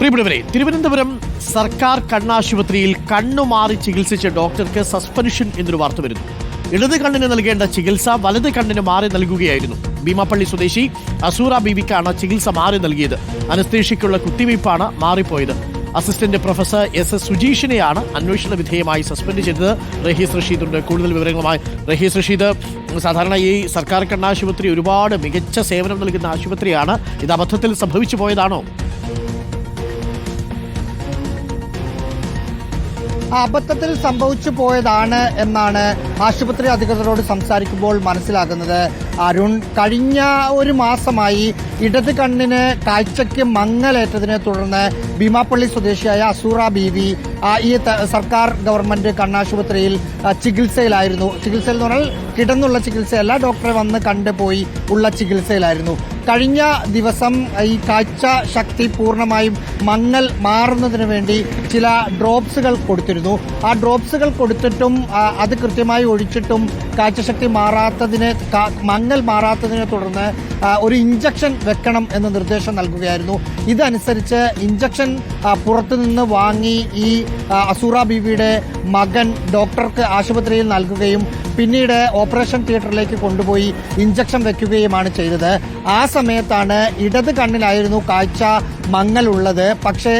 പ്രിയപ്പെട്ടവരെ തിരുവനന്തപുരം സർക്കാർ കണ്ണാശുപത്രിയിൽ കണ്ണുമാറി ചികിത്സിച്ച ഡോക്ടർക്ക് സസ്പെൻഷൻ എന്നൊരു വാർത്ത വരുന്നു. ഇടത് കണ്ണിന് നൽകേണ്ട ചികിത്സ വലത് കണ്ണിന് മാറി നൽകുകയായിരുന്നു. ഭീമാപ്പള്ളി സ്വദേശി അസൂറ ബീവിക്കാണ് ചികിത്സ മാറി നൽകിയത്. അനസ്തേഷ്യയ്ക്കുള്ള കുത്തിവയ്പ്പാണ് മാറിപ്പോയത്. അസിസ്റ്റന്റ് പ്രൊഫസർ എസ് എസ് സുജീഷിനെയാണ് അന്വേഷണ വിധേയമായി സസ്പെൻഡ് ചെയ്തത്. റഹീസ് റഷീദ് ഉണ്ട് കൂടുതൽ വിവരങ്ങളുമായി റഹീസ് റഷീദ്. സാധാരണ ഈ സർക്കാർ കണ്ണാശുപത്രി ഒരുപാട് മികച്ച സേവനം നൽകുന്ന ആശുപത്രിയാണ്. ഇത് അബദ്ധത്തിൽ സംഭവിച്ചു പോയതാണോ? അബദ്ധത്തിൽ സംഭവിച്ചു പോയതാണ് എന്നാണ് ആശുപത്രി അധികൃതരോട് സംസാരിക്കുമ്പോൾ മനസ്സിലാകുന്നത്. അരുൺ കഴിഞ്ഞ ഒരു മാസമായി ഇടത് കണ്ണിന് കാഴ്ചയ്ക്ക് മങ്ങലേറ്റതിനെ തുടർന്ന് ഭീമാപ്പള്ളി സ്വദേശിയായ അസൂറ ബീവി ഈ സർക്കാർ ഗവൺമെന്റ് കണ്ണാശുപത്രിയിൽ ചികിത്സയിലായിരുന്നു. ചികിത്സയിൽ എന്ന് പറഞ്ഞാൽ കിടന്നുള്ള ചികിത്സയല്ല ഡോക്ടറെ വന്ന് കണ്ടുപോയി ഉള്ള ചികിത്സയിലായിരുന്നു. കഴിഞ്ഞ ദിവസം ഈ കാഴ്ച ശക്തി പൂർണമായും മങ്ങൽ മാറുന്നതിന് വേണ്ടി ചില ഡ്രോപ്സുകൾ കൊടുത്തിരുന്നു. ആ ഡ്രോപ്സുകൾ കൊടുത്തിട്ടും അത് കൃത്യമായി ഒഴിച്ചിട്ടും കാഴ്ചശക്തി മാറാത്തതിനെ മങ്ങൽ മാറാത്തതിനെ തുടർന്ന് ഒരു ഇഞ്ചക്ഷൻ വെക്കണം എന്ന് നിർദ്ദേശം നൽകുകയായിരുന്നു. ഇതനുസരിച്ച് ഇഞ്ചക്ഷൻ പുറത്തുനിന്ന് വാങ്ങി ഈ അസൂറ ബീവിയുടെ മകൻ ഡോക്ടർക്ക് ആശുപത്രിയിൽ നൽകുകയും പിന്നീട് ഓപ്പറേഷൻ തിയേറ്ററിലേക്ക് കൊണ്ടുപോയി ഇഞ്ചക്ഷൻ വെക്കുകയുമാണ് ചെയ്തത്. ആ സമയത്താണ് ഇടത് കണ്ണിലായിരുന്നു കാഴ്ച മങ്ങലുള്ളത്. പക്ഷേ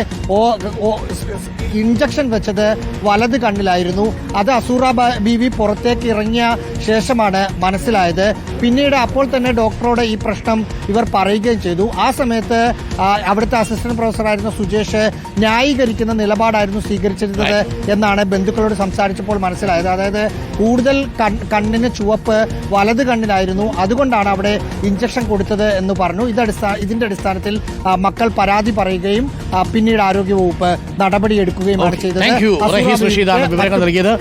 ഇഞ്ചക്ഷൻ വെച്ചത് വലത് കണ്ണിലായിരുന്നു. അത് അസൂറ ബീവി പുറത്തേക്ക് ഇറങ്ങിയ ശേഷമാണ് മനസ്സിലായത്. പിന്നീട് അപ്പോൾ തന്നെ ഡോക്ടറോട് ഈ പ്രശ്നം ഇവർ പറയുകയും ചെയ്തു. ആ സമയത്ത് അവിടുത്തെ അസിസ്റ്റന്റ് പ്രൊഫസറായിരുന്ന സുജേഷ് ന്യായീകരിക്കുന്ന നിലപാടായിരുന്നു സ്വീകരിച്ചിരുന്നത് എന്നാണ് ബന്ധുക്കളോട് സംസാരിച്ചപ്പോൾ മനസ്സിലായത്. അതായത് കൂടുതൽ കണ്ണിന് ചുവപ്പ് വലത് കണ്ണിലായിരുന്നു. അതുകൊണ്ടാണ് അവിടെ ഇഞ്ചക്ഷൻ കൊടുത്തത് എന്ന് പറഞ്ഞു. ഇതടിസ്ഥാന ഇതിന്റെ അടിസ്ഥാനത്തിൽ മക്കൾ പരാതി പറയുകയും പിന്നീട് ആരോഗ്യവകുപ്പ് നടപടിയെടുക്കുകയുമാണ് ചെയ്തത്. വിവരങ്ങൾ നൽകിയത്.